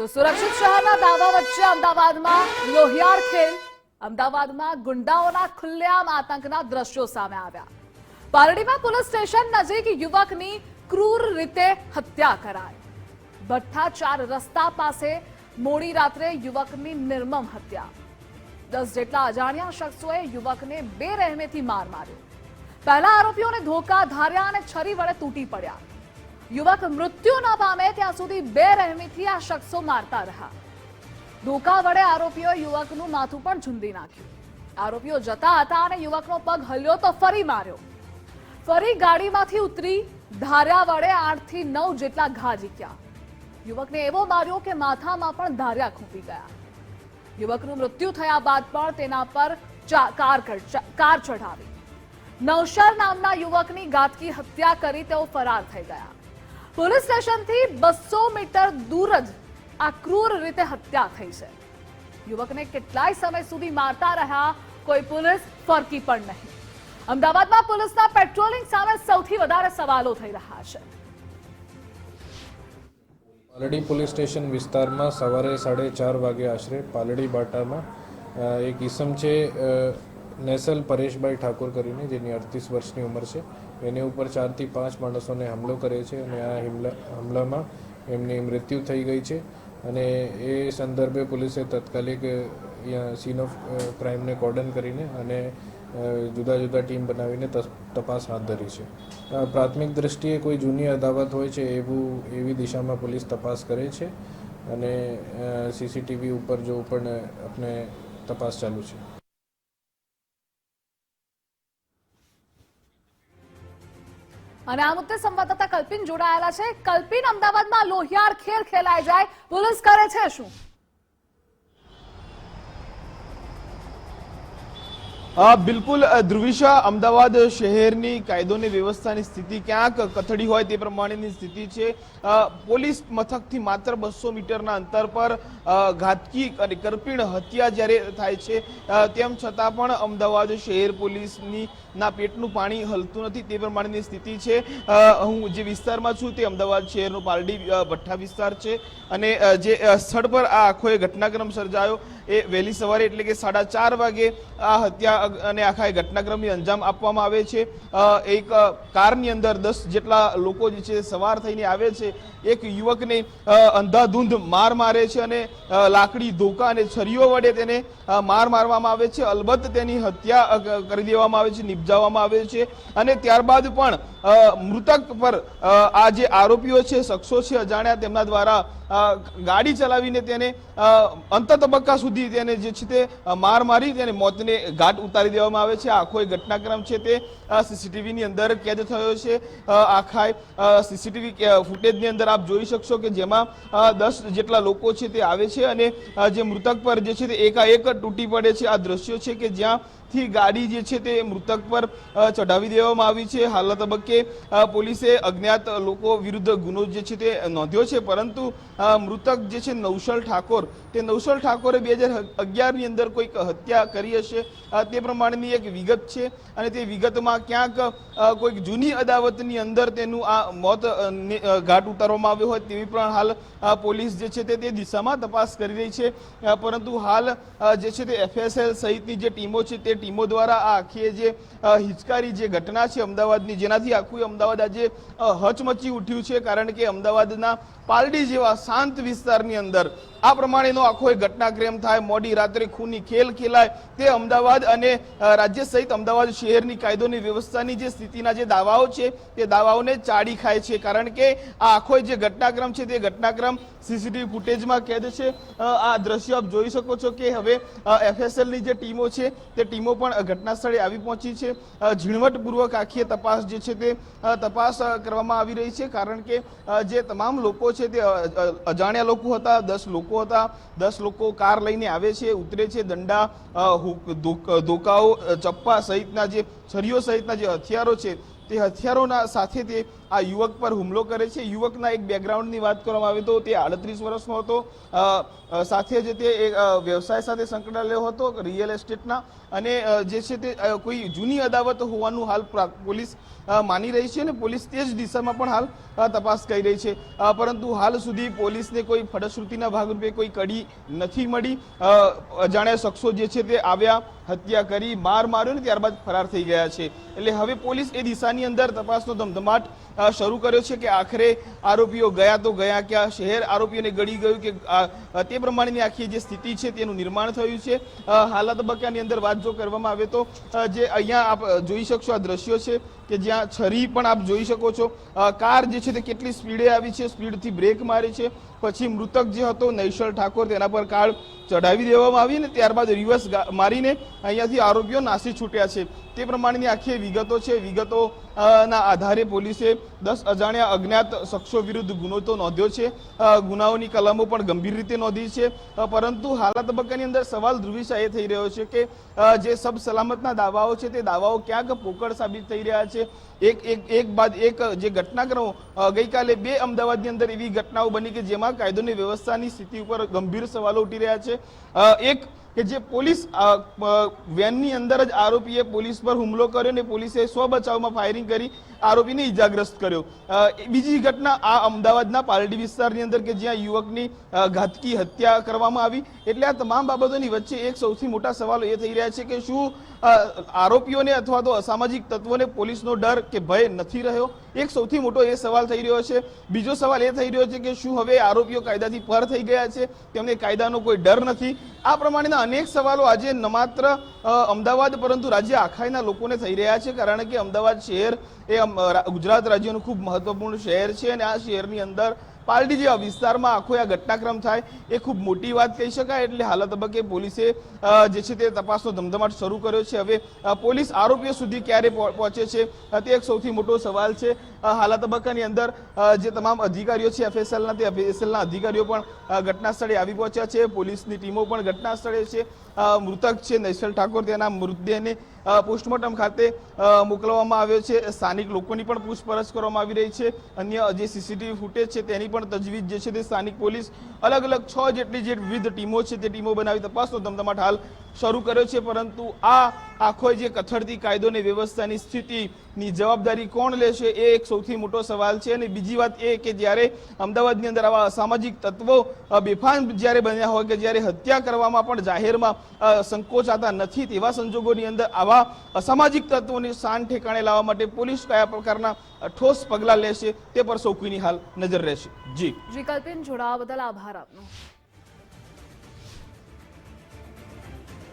તો સુરક્ષિત શહેરના દાવા વચ્ચે અમદાવાદમાં લોહિયાર ખેલ, અમદાવાદમાં ગુંડાઓના ખુલ્લેઆમ આતંકના દ્રશ્યો સામે આવ્યા. પારડીમાં પોલીસ સ્ટેશન નજીક યુવકની ક્રૂર રીતે હત્યા કરાઈ. ભઠ્ઠા ચાર રસ્તા પાસે મોડી રાત્રે યુવકની નિર્મમ હત્યા. દસ જેટલા અજાણ્યા શખ્સોએ યુવકને બે રહેમેથી માર માર્યો. પહેલા આરોપીઓને ધોકા ધાર્યા અને છરી વડે તૂટી પડ્યા. યુવક મૃત્યુ ન પામે ત્યાં સુધી બે રહેમીથી આ શખ્સો મારતા રહ્યા. ધોકા વડે આરોપીઓ યુવકનું માથું પણ ઝુંદી નાખ્યું. આરોપીઓ જતા હતા અને યુવકનો પગ હલ્યો તો ફરી માર્યો. ફરી ગાડીમાંથી ઉતરી ધાર્યા વડે આઠથી નવ જેટલા ઘા ઝીક્યા. યુવકને એવો માર્યો કે માથામાં પણ ધાર્યા ખૂંપી ગયા. યુવકનું મૃત્યુ થયા બાદ પણ તેના પર કર- કાર ચઢાવી. નવશર નામના યુવકની ઘાતકી હત્યા કરી તેઓ ફરાર થઈ ગયા. પોલીસ સ્ટેશનથી બસો મીટર દૂર જ આ ક્રૂર રીતે હત્યા થઈ છે. યુવકને કેટલાય સમય સુધી મારતા રહ્યા, કોઈ પોલીસ ફરકી પણ નહીં. અમદાવાદમાં પોલીસના પેટ્રોલિંગ સામે સૌથી વધારે સવાલો થઈ રહ્યા છે. પાલડી પોલીસ સ્ટેશન વિસ્તારમાં સવારે સાડે ચાર વાગે આશરે પાલડી બાટામાં એક ઈસમ છે નેસલ પરેશભાઈ ઠાકોર કરીને, જેની અડતીસ વર્ષની ઉંમર છે એની ઉપર ચારથી પાંચ માણસોને હુમલો કર્યો છે અને આ હુમલા હુમલામાં એમની મૃત્યુ થઈ ગઈ છે અને એ સંદર્ભે પોલીસે તાત્કાલિક સીન ઓફ ક્રાઇમને કોર્ડન કરીને અને જુદા જુદા ટીમ બનાવીને તપાસ હાથ ધરી છે. પ્રાથમિક દ્રષ્ટિએ કોઈ જૂની અદાવત હોય છે એવું, એવી દિશામાં પોલીસ તપાસ કરે છે અને સીસીટીવી ઉપર જો પણ આપણે તપાસ ચાલુ છે. અને આ મુદ્દે સંવાદદાતા કલ્પિન જોડાયેલા છે. કલ્પિન, અમદાવાદમાં લોહિયાર ખેલ ખેલાઈ જાય. પોલીસ કરે છે શું? બિલકુલ ધ્રુવિશા, અમદાવાદ શહેરની કાયદોની વ્યવસ્થાની સ્થિતિ ક્યાંક કથળી હોય તે પ્રમાણેની સ્થિતિ છે. પોલીસ મથકથી માત્ર બસો મીટરના અંતર પર ઘાતકી અને કરપીણ હત્યા જ્યારે થાય છે તેમ છતાં પણ અમદાવાદ શહેર પોલીસની ના પેટનું પાણી હલતું નથી તે પ્રમાણેની સ્થિતિ છે. હું જે વિસ્તારમાં છું તે અમદાવાદ શહેરનો પાલડી ભઠ્ઠા વિસ્તાર છે અને જે સ્થળ પર આ આખો ઘટનાક્રમ સર્જાયો. એ વહેલી સવારે એટલે કે સાડા ચાર વાગે આ હત્યા અને આખા એ ઘટનાક્રમની અંજામ આપવામાં આવે છે. એક કારની અંદર દસ જેટલા લોકો જે છે સવાર થઈને આવે છે. એક યુવકને અંધાધૂંધ માર મારે છે અને લાકડી ધોકા અને છરીઓ વડે તેને માર મારવામાં આવે છે. અલબત્ત તેની હત્યા કરી દેવામાં આવે છે, નિપજાવવામાં આવે છે. અને ત્યારબાદ પણ મૃતક પર આ જે આરોપીઓ છે, શખ્સો છે અજાણ્યા, તેમના દ્વારા ગાડી ચલાવીને તેને અંત તબક્કા સુધી તેને જે છે તે માર મારી તેને મોતને ઘાટ ઉતારી દેવામાં આવે છે. આખો એ ઘટનાક્રમ છે તે સીસીટીવીની અંદર કેદ થયો છે. આખા સીસીટીવી ફૂટેજની અંદર આપ જોઈ શકશો કે જેમાં દસ જેટલા લોકો છે તે આવે છે અને જે મૃતક પર જે છે તે એકાએક તૂટી પડે છે. આ દ્રશ્યો છે કે જ્યાં થી ગાડી જે છે તે મૃતક પર ચઢાવી દેવામાં આવી છે. હાલના તબક્કે પોલીસે અજ્ઞાત લોકો વિરુદ્ધ ગુનો જે છે તે નોંધ્યો છે. પરંતુ મૃતક જે છે નૌશલ ઠાકોર તે નૌશલ ઠાકોરે બે હજાર અગિયારની અંદર કોઈક હત્યા કરી હશે. અ, પ્રમાણેની એક વિગત છે અને તે વિગતમાં ક્યાંક કોઈક જૂની અદાવતની અંદર તેનું આ મોત ઘાટ ઉતારવામાં આવ્યો હોય તેવી પણ હાલ પોલીસ જે છે તે તે દિશામાં તપાસ કરી રહી છે. પરંતુ હાલ જે છે તે એફએસએલ સહિતની જે ટીમો છે તે ટીમો દ્વારા આ આખી જે હિચકારી જે ઘટના છે અમદાવાદની, જેનાથી આખું અમદાવાદ આજે હચમચી ઉઠ્યું છે. કારણ કે અમદાવાદના પાલડી જેવા શાંત વિસ્તારની અંદર આ પ્રમાણેનો આખો ઘટનાક્રમ થાય. મોડી રાત્રે ખૂની ખેલ ખેલાય. તે અમદાવાદ અને રાજ્ય સહિત અમદાવાદ શહેરની કાયદોની વ્યવસ્થાની જે સ્થિતિના જે દાવાઓ છે, તે દાવાઓને ચાડી ખાય છે. કારણ કે આ આખો જે ઘટનાક્રમ છે, તે ઘટનાક્રમ સીસીટીવી ફૂટેજમાં કેદ છે. આ દ્રશ્યો આપ જોઈ શકો છો કે હવે એફએસએલની જે ટીમો છે, તે ટીમો પણ ઘટના સ્થળે આવી પહોંચી છે. ઝીણવટપૂર્વક આખી તપાસ જે છે તે તપાસ કરવામાં આવી રહી છે. કારણ કે જે તમામ લોકો છે તે અજાણ્યા લોકો હતા, દસ લોકો હતા. દસ લોકો કાર લઈને આવે છે, ઉતરે છે, દંડા અ, ચપ્પા સહિતના જે છરીઓ સહિતના જે હથિયારો છે, તે હથિયારોના સાથે તે આ યુવક પર હુમલો કરે છે. યુવકના એક બેકગ્રાઉન્ડની વાત કરવામાં આવે તો તે આડત્રીસ વર્ષનો હતો. સાથે જ તે એક વ્યવસાય સાથે સંકળાયેલો હતો રિયલ એસ્ટેટના અને જે છે તે કોઈ જૂની અદાવત હોવાનું હાલ પોલીસ માની રહી છે અને પોલીસ તે જ દિશામાં પણ હાલ તપાસ કરી રહી છે. પરંતુ હાલ સુધી પોલીસને કોઈ ફળશ્રુતિના ભાગરૂપે કોઈ કડી નથી મળી. અજાણ્યા શખ્સો જે છે તે આવ્યા, હત્યા કરી, માર માર્યો ને ત્યારબાદ ફરાર થઈ ગયા. છે. એટલે હવે પોલીસ એ દિશાની અંદર તપાસનો ધમધમાટ શરૂ કર્યો છે કે આખરે આરોપીઓ ગયા તો ગયા ક્યાં? શહેર આરોપીઓને ગળી ગયું કે તે પ્રમાણેની આખી જે સ્થિતિ છે તેનું નિર્માણ થયું છે. અ, હાલના તબક્કાની અંદર વાત જો કરવામાં આવે તો જે અહીંયા આપ જોઈ શકશો આ દ્રશ્યો છે કે જ્યાં છરી પણ આપ જોઈ શકો છો. કાર જે છે તે કેટલી સ્પીડે આવી છે સ્પીડથી બ્રેક મારી છે. પછી મૃતક જે હતો નૈશલ ઠાકોર તેના પર કાર ચઢાવી દેવામાં આવી ને ત્યારબાદ રિવર્સ મારીને અહીંયાથી આરોપીઓ નાસી છૂટ્યા છે. તે પ્રમાણેની આખી વિગતો છે. વિગતો ના આધારે પોલીસે દસ અજાણ્યા અજ્ઞાત શખ્સો વિરુદ્ધ ગુનો તો નોંધ્યો છે. ગુનાઓની કલમો પણ ગંભીર રીતે નોંધી છે. પરંતુ હાલના તબક્કાની અંદર સવાલ ધ્રુવિશા એ થઈ રહ્યો છે કે જે સબ સલામતના દાવાઓ છે તે દાવાઓ ક્યાંક પોકળ સાબિત થઈ રહ્યા છે. એક એક એક બાદ એક જે ઘટનાક્રમો ગઈકાલે બે અમદાવાદની અંદર એવી ઘટનાઓ બની કે જેમાં કાયદોની વ્યવસ્થાની સ્થિતિ ઉપર ગંભીર સવાલો ઉઠી રહ્યા છે. એક કે જે પોલીસ વેનની અંદર જ આરોપીએ પોલીસ પર હુમલો કર્યો ને પોલીસે સ્વ બચાવમાં ફાયરિંગ કરી, આરોપીને ઈજાગ્રસ્ત કર્યો. બીજી ઘટના આ અમદાવાદના પાલડી વિસ્તારની અંદર કે જ્યાં યુવકની ઘાતકી હત્યા કરવામાં આવી. એટલે આ તમામ બાબતોની વચ્ચે એક સૌથી મોટા સવાલો એ થઈ રહ્યા છે કે શું આરોપીઓને અથવા તો અસામાજિક તત્વોને પોલીસનો ડર કે ભય નથી રહ્યો? એક સૌથી મોટો એ સવાલ થઈ રહ્યો છે. બીજો સવાલ એ થઈ રહ્યો છે કે શું હવે આરોપીઓ કાયદાથી પર થઈ ગયા છે? તેમને કાયદાનો કોઈ ડર નથી. આ પ્રમાણેના અનેક સવાલો આજે ન માત્ર અમદાવાદ પરંતુ રાજ્ય આખાઈના લોકોને થઈ રહ્યા છે. કારણ કે અમદાવાદ શહેર એ ગુજરાત રાજ્યનું ખૂબ મહત્વપૂર્ણ શહેર છે અને આ શહેરની અંદર પાલડી જેવા વિસ્તારમાં આખો આ ઘટનાક્રમ થાય, એ ખૂબ મોટી વાત કહી શકાય. એટલે હાલ તબક્કે પોલીસે જે છે તે તપાસનો ધમધમાટ શરૂ કર્યો છે. હવે પોલીસ આરોપીઓ સુધી ક્યારે પહોંચે છે તે એક સૌથી મોટો સવાલ છે. હાલ તબક્કાની અંદર જે તમામ અધિકારીઓ છે, એફએસએલના, તે એફએસએલના અધિકારીઓ પણ ઘટના સ્થળે આવી પહોંચ્યા છે. પોલીસની ટીમો પણ ઘટના સ્થળે છે. મૃતક છે નૈશલ ઠાકોર. તેના મૃતદેહને પોસ્ટમોર્ટમ ખાતે મોકલવામાં આવ્યો છે. સ્થાનિક લોકોની પણ પૂછપરછ કરવામાં આવી રહી છે. અન્ય જે સીસીટીવી ફૂટેજ છે તેની પણ તજવીજ જે છે તે સ્થાનિક પોલીસ અલગ અલગ છ જેટલી જે વિવિધ ટીમો છે તે ટીમો બનાવી તપાસનો ધમધમાટ હાલ શરૂ કર્યો છે. પરંતુ આ આખો જે કથળતી કાયદો અને વ્યવસ્થાની સ્થિતિની જવાબદારી કોણ લેશે એ એક સૌથી મોટો સવાલ છે. અને બીજી વાત એ કે જ્યારે અમદાવાદની અંદર આવા અસામાજિક તત્વો બેફાન જ્યારે બન્યા હોય કે જ્યારે હત્યા કરવામાં પણ જાહેરમાં સંકોચાતા નથી, તેવા સંજોગોની અંદર આવા અસામાજિક તત્વોની શાન ઠેકાણે લાવવા માટે પોલીસ કયા પ્રકારના ઠોસ પગલાં લેશે તે પર સૌ હાલ નજર રહેશે. જી. જી કલ્પિન જોડાવા બદલ આભાર આપનો.